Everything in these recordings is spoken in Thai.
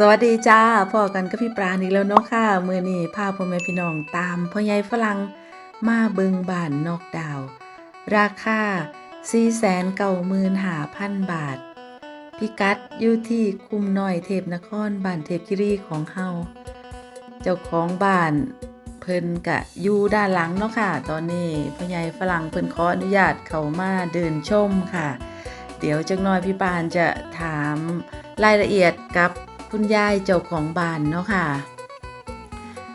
สวัสดีจ้าพ่อกันกับพี่ปราณอีกแล้วเนาะค่ะเมื้อนี้พาพ่อแม่พี่น้องตามพ่อใหญ่ฝรั่งมาเบิงบ้านนอกดาว ราคา495,000 บาท พิกัดอยู่ที่คุมน้อยเทพนครบ้านเทพคิรีของเฮาเจ้าของบ้านเพิ่นกะอยู่ด้านหลังเนาะค่ะ ตอนนี้พ่อใหญ่ฝรั่งเพิ่นขออนุญาตเขามาเดินชมค่ะ เดี๋ยวจักหน่อยพี่ปานจะถามรายละเอียดกับ คุณยายเจ้าของบ้านเนาะค่ะ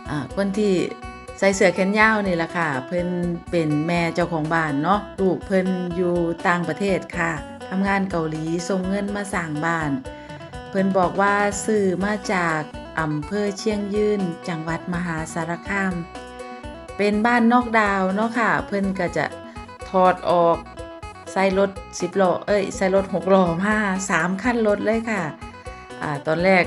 อ่าคนที่ใส่เสื้อแขนยาวนี่แหละค่ะ เพิ่นเป็นแม่เจ้าของบ้านเนาะลูกเพิ่นอยู่ต่างประเทศค่ะทำงานเกาหลีส่งเงินมาสร้างบ้าน เพิ่นบอกว่าซื้อมาจากอำเภอเชียงยืนจังหวัดมหาสารคาม เป็นบ้านนอกดาวเนาะค่ะ เพิ่นก็จะถอดออกใส่รถ10ล้อเอ้ยใส่รถ6ล้อมา3คันรถเลยค่ะ อตอนแรก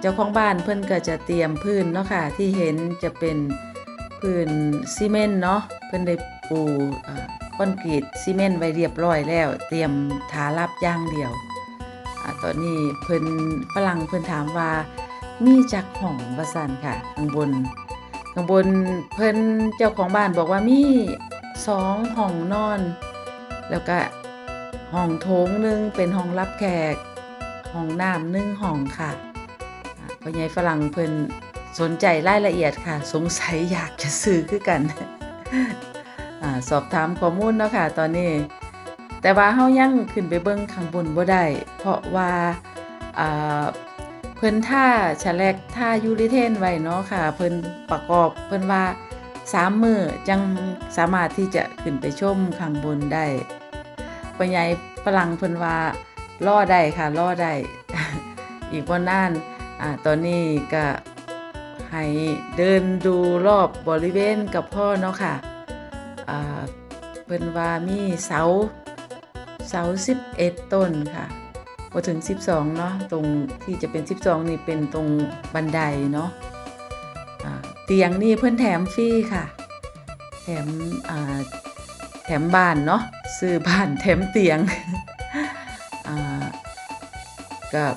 เจ้าของบ้านเพิ่อนก็จะเตรียมพื้นเนาะค่ะที่เห็นจะเป็นพื้นซีเมนต์เนาะเพิ่อนได้ปูคอนกรีตซีเมนต์ไว้เรียบร้อยแล้ว เตรียมทารับย่างเดียวอตอนนี้เพิ่อนฝรั่งเพิ่อนถามว่ามีจักห้องว่าซั่นค่ะข้างบนข้างบนเพิ่อนเจ้าของบ้านบอกว่ามีสองห้องนอน แล้วก็ห้องโถงหนึ่งเป็นห้องรับแขก ห้องน้ำหนึ่งห้องค่ะพ่อใหญ่ฝรั่งเพิ่นสนใจรายละเอียดค่ะ สงสัยอยากจะซื้อคือกันอสอบถามข้อมูลเนาะค่ะ ตอนนี้ แต่ว่าเฮายังขึ้นไปเบิ่งข้างบนบ่ได้ เพราะว่าเพิ่นท่าฉลกท่ายูริเทนไว้เนาะค่ะ เพิ่นประกอบเพิ่นว่าสามมือจังสามารถที่จะขึ้นไปชมข้างบนได้ปัญญายฝรั่งเพิ่นว่า ล่อได้ค่ะล่อได้ อีกบ่นานอ่าตอนนี้ก็ให้เดินดูรอบบริเวณกับพ่อเนาะค่ะอ่าเพิ่นว่ามีเสาเสา11 ต้นค่ะพอถึง 12 เนาะตรงที่จะเป็น 12 นี่เป็นตรงบันไดเนาะเตียงนี่เพิ่อนแถมฟรีค่ะ แถมแถมบ้านเนาะซื้อบ้านแถมเตียง กับ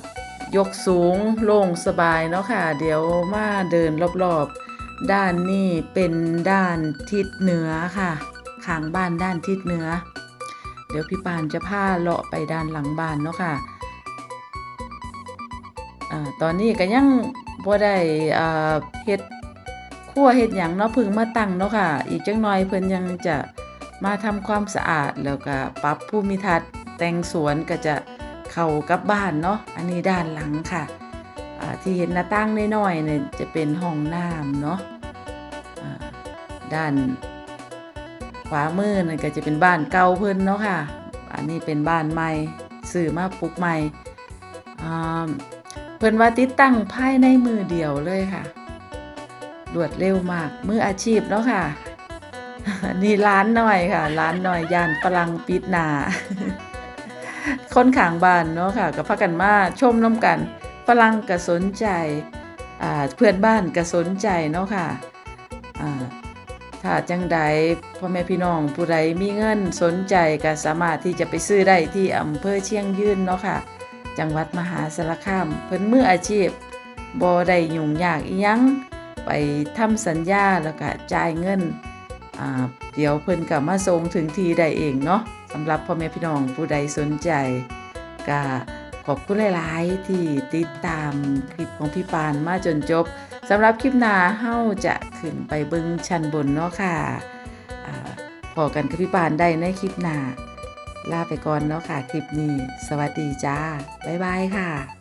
ยกสูงโล่งสบายเนาะค่ะ เดี๋ยวมาเดินรอบๆ ด้านนี้เป็นด้านทิศเหนือค่ะข้างบ้านด้านทิศเหนือ เดี๋ยวพี่ปานจะพาเลาะไปด้านหลังบ้านเนาะค่ะอ่าตอนนี้ก็ยังบ่ได้เฮ็ดครัวเฮ็ดหยังเนาะพึ่งมาตั้งเนาะค่ะ อีกจังหน่อยเพิ่นยังจะมาทำความสะอาดแล้วก็ปรับภูมิทัศน์แต่งสวนก็จะ เข้ากับบ้านเนาะอันนี้ด้านหลังค่ะที่เห็นหน้าต่างน้อยๆเนี่ยจะเป็นห้องน้ำเนาะด้านขวามือนั่นก็จะเป็นบ้านเก่าเพิ่นเนาะค่ะ อันนี้เป็นบ้านใหม่ซื้อมาปลูกใหม่เพิ่นว่าติดตั้งภายในมือเดียวเลยค่ะรวดเร็วมากมืออาชีพเนาะค่ะ นี่ร้านหน่อยค่ะ ร้านหน่อยยานฝรั่งปิดหนา คนขางบ้านเนาะค่ะก็พากันมาชมน้ำกันฝรั่งก็สนใจเพื่อนบ้านก็สนใจเนาะค่ะอ่าถ้าจังใดพ่อแม่พี่น้องผู้ใดมีเงินสนใจก็สามารถที่จะไปซื้อได้ที่อำเภอเชียงยืนเนาะค่ะ จังหวัดมหาสารคามเพิ่นมืออาชีพบ่ได้ยุ่งยากอีหยังไปทำสัญญาแล้วก็จ่ายเงินเดี๋ยวเพิ่นก็มาส่งถึงทีได้เองเนาะ สำหรับพ่อแม่พี่น้องผู้ใดสนใจก็ขอบคุณหลาย ๆ ที่ติดตามคลิปของพี่ปานมาจนจบสำหรับคลิปหน้าเฮาจะขึ้นไปเบิ้งชั้นบนเนาะค่ะอ่าพอกันกับพี่ปานได้ในคลิปหน้าลาไปก่อนเนาะค่ะ คลิปนี้ สวัสดีจ้า บ๊ายบายค่ะ